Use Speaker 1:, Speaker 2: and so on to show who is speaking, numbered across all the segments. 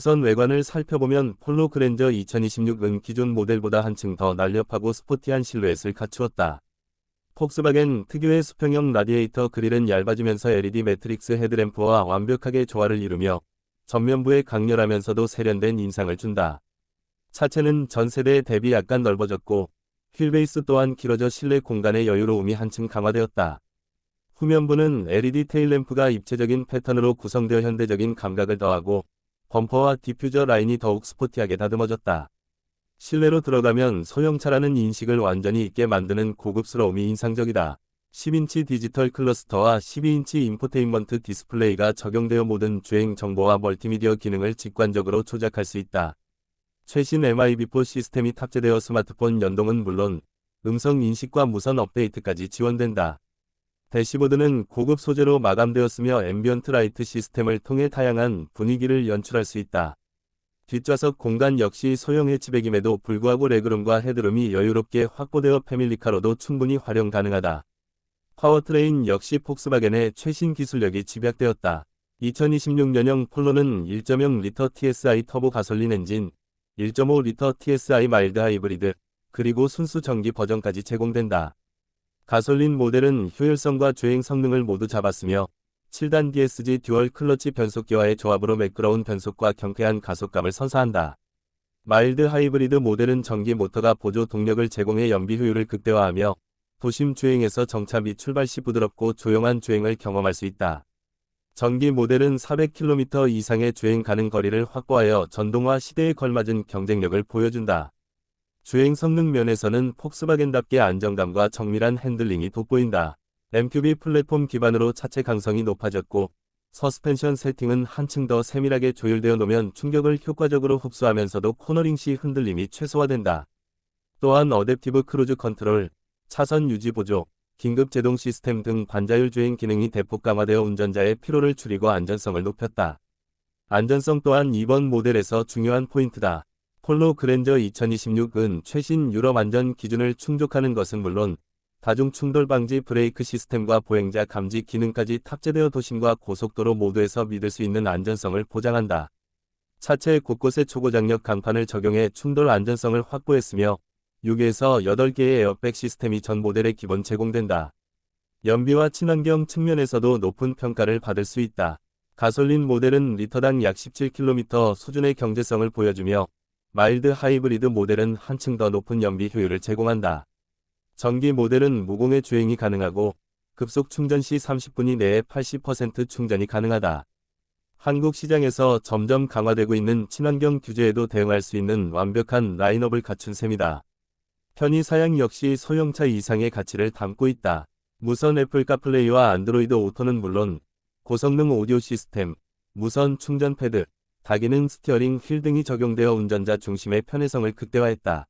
Speaker 1: 우선 외관을 살펴보면 폴로 그랜저 2026은 기존 모델보다 한층 더 날렵하고 스포티한 실루엣을 갖추었다. 폭스바겐 특유의 수평형 라디에이터 그릴은 얇아지면서 LED 매트릭스 헤드램프와 완벽하게 조화를 이루며 전면부에 강렬하면서도 세련된 인상을 준다. 차체는 전 세대에 대비 약간 넓어졌고 휠베이스 또한 길어져 실내 공간의 여유로움이 한층 강화되었다. 후면부는 LED 테일램프가 입체적인 패턴으로 구성되어 현대적인 감각을 더하고 범퍼와 디퓨저 라인이 더욱 스포티하게 다듬어졌다. 실내로 들어가면 소형차라는 인식을 완전히 있게 만드는 고급스러움이 인상적이다. 10인치 디지털 클러스터와 12인치 인포테인먼트 디스플레이가 적용되어 모든 주행 정보와 멀티미디어 기능을 직관적으로 조작할 수 있다. 최신 MIB4 시스템이 탑재되어 스마트폰 연동은 물론 음성 인식과 무선 업데이트까지 지원된다. 대시보드는 고급 소재로 마감되었으며 앰비언트 라이트 시스템을 통해 다양한 분위기를 연출할 수 있다. 뒷좌석 공간 역시 소형 해치백임에도 불구하고 레그룸과 헤드룸이 여유롭게 확보되어 패밀리카로도 충분히 활용 가능하다. 파워트레인 역시 폭스바겐의 최신 기술력이 집약되었다. 2026년형 폴로는 1.0리터 TSI 터보 가솔린 엔진, 1.5리터 TSI 마일드 하이브리드, 그리고 순수 전기 버전까지 제공된다. 가솔린 모델은 효율성과 주행 성능을 모두 잡았으며 7단 DSG 듀얼 클러치 변속기와의 조합으로 매끄러운 변속과 경쾌한 가속감을 선사한다. 마일드 하이브리드 모델은 전기 모터가 보조 동력을 제공해 연비 효율을 극대화하며 도심 주행에서 정차 및 출발 시 부드럽고 조용한 주행을 경험할 수 있다. 전기 모델은 400km 이상의 주행 가능 거리를 확보하여 전동화 시대에 걸맞은 경쟁력을 보여준다. 주행 성능 면에서는 폭스바겐답게 안정감과 정밀한 핸들링이 돋보인다. MQB 플랫폼 기반으로 차체 강성이 높아졌고 서스펜션 세팅은 한층 더 세밀하게 조율되어 놓으면 충격을 효과적으로 흡수하면서도 코너링 시 흔들림이 최소화된다. 또한 어댑티브 크루즈 컨트롤, 차선 유지 보조, 긴급 제동 시스템 등 반자율 주행 기능이 대폭 강화되어 운전자의 피로를 줄이고 안전성을 높였다. 안전성 또한 이번 모델에서 중요한 포인트다. 폴로 그랜저 2026은 최신 유럽 안전 기준을 충족하는 것은 물론 다중 충돌 방지 브레이크 시스템과 보행자 감지 기능까지 탑재되어 도심과 고속도로 모두에서 믿을 수 있는 안전성을 보장한다. 차체 곳곳에 초고장력 강판을 적용해 충돌 안전성을 확보했으며 6에서 8개의 에어백 시스템이 전 모델에 기본 제공된다. 연비와 친환경 측면에서도 높은 평가를 받을 수 있다. 가솔린 모델은 리터당 약 17km 수준의 경제성을 보여주며 마일드 하이브리드 모델은 한층 더 높은 연비 효율을 제공한다. 전기 모델은 무공해 주행이 가능하고 급속 충전 시 30분 이내에 80% 충전이 가능하다. 한국 시장에서 점점 강화되고 있는 친환경 규제에도 대응할 수 있는 완벽한 라인업을 갖춘 셈이다. 편의 사양 역시 소형차 이상의 가치를 담고 있다. 무선 애플 카플레이와 안드로이드 오토는 물론 고성능 오디오 시스템, 무선 충전 패드, 다기능 스티어링 휠 등이 적용되어 운전자 중심의 편의성을 극대화했다.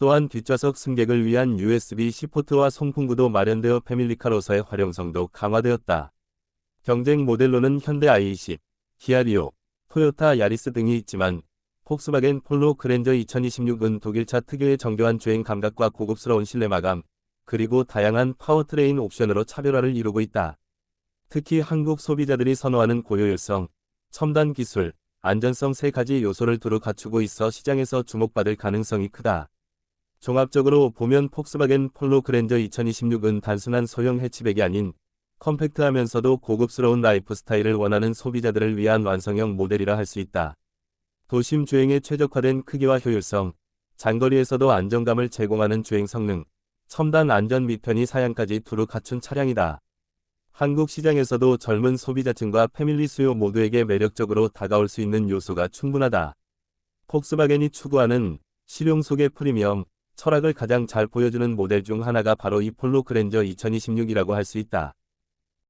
Speaker 1: 또한 뒷좌석 승객을 위한 USB-C 포트와 송풍구도 마련되어 패밀리카로서의 활용성도 강화되었다. 경쟁 모델로는 현대 i20, 기아 리오, 토요타 야리스 등이 있지만 폭스바겐 폴로 그랜저 2026은 독일차 특유의 정교한 주행 감각과 고급스러운 실내 마감, 그리고 다양한 파워트레인 옵션으로 차별화를 이루고 있다. 특히 한국 소비자들이 선호하는 고효율성, 첨단 기술, 안전성 세 가지 요소를 두루 갖추고 있어 시장에서 주목받을 가능성이 크다. 종합적으로 보면 폭스바겐 폴로 그랜저 2026은 단순한 소형 해치백이 아닌 컴팩트하면서도 고급스러운 라이프 스타일을 원하는 소비자들을 위한 완성형 모델이라 할 수 있다. 도심 주행에 최적화된 크기와 효율성, 장거리에서도 안정감을 제공하는 주행 성능, 첨단 안전 및 편의 사양까지 두루 갖춘 차량이다. 한국 시장에서도 젊은 소비자층과 패밀리 수요 모두에게 매력적으로 다가올 수 있는 요소가 충분하다. 폭스바겐이 추구하는 실용 속의 프리미엄, 철학을 가장 잘 보여주는 모델 중 하나가 바로 이 폴로 그랜저 2026이라고 할 수 있다.